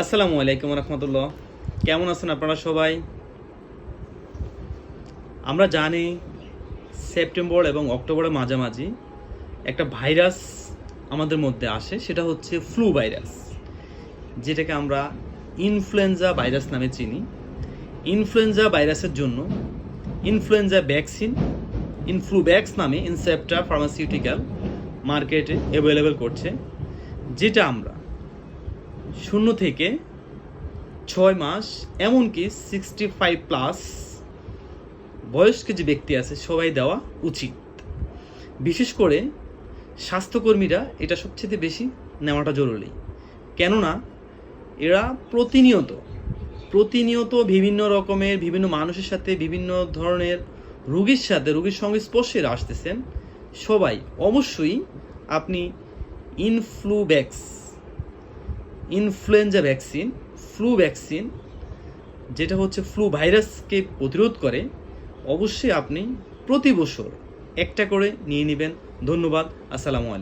আসসালামু আলাইকুম রহমতুল্লাহ। কেমন আছেন আপনারা সবাই? আমরা জানি সেপ্টেম্বর এবং অক্টোবরের মাঝামাঝি একটা ভাইরাস আমাদের মধ্যে আসে, সেটা হচ্ছে ফ্লু ভাইরাস, যেটাকে আমরা ইনফ্লুয়েঞ্জা ভাইরাস নামে চিনি। ইনফ্লুয়েঞ্জা ভাইরাসের জন্য ইনফ্লুয়েঞ্জা ভ্যাকসিন ইনফ্লুব্যাক্স নামে ইনসেপ্টা ফার্মাসিউটিক্যাল মার্কেটে অ্যাভেলেবেল করছে, যেটা আমরা শূন্য থেকে ছয় মাস, এমনকি সিক্সটি ফাইভ প্লাস বয়স্ক যে ব্যক্তি আছে, সবাই দেওয়া উচিত। বিশেষ করে স্বাস্থ্যকর্মীরা এটা সবচেয়ে বেশি নেওয়াটা জরুরি। কেননা, এরা প্রতিনিয়ত প্রতিনিয়ত বিভিন্ন রকমের, বিভিন্ন মানুষের সাথে বিভিন্ন ধরনের রুগীর সাথে, রুগীর সঙ্গে স্পর্শে আসতেছেন। সবাই অবশ্যই আপনি Influvac influenza vaccine flu vaccine যেটা হচ্ছে ফ্লু ভাইরাসকে প্রতিরোধ করে, অবশ্যই আপনি প্রতি বছর একটা করে নিয়ে নেবেন। ধন্যবাদ, আসসালামু আলাইকুম।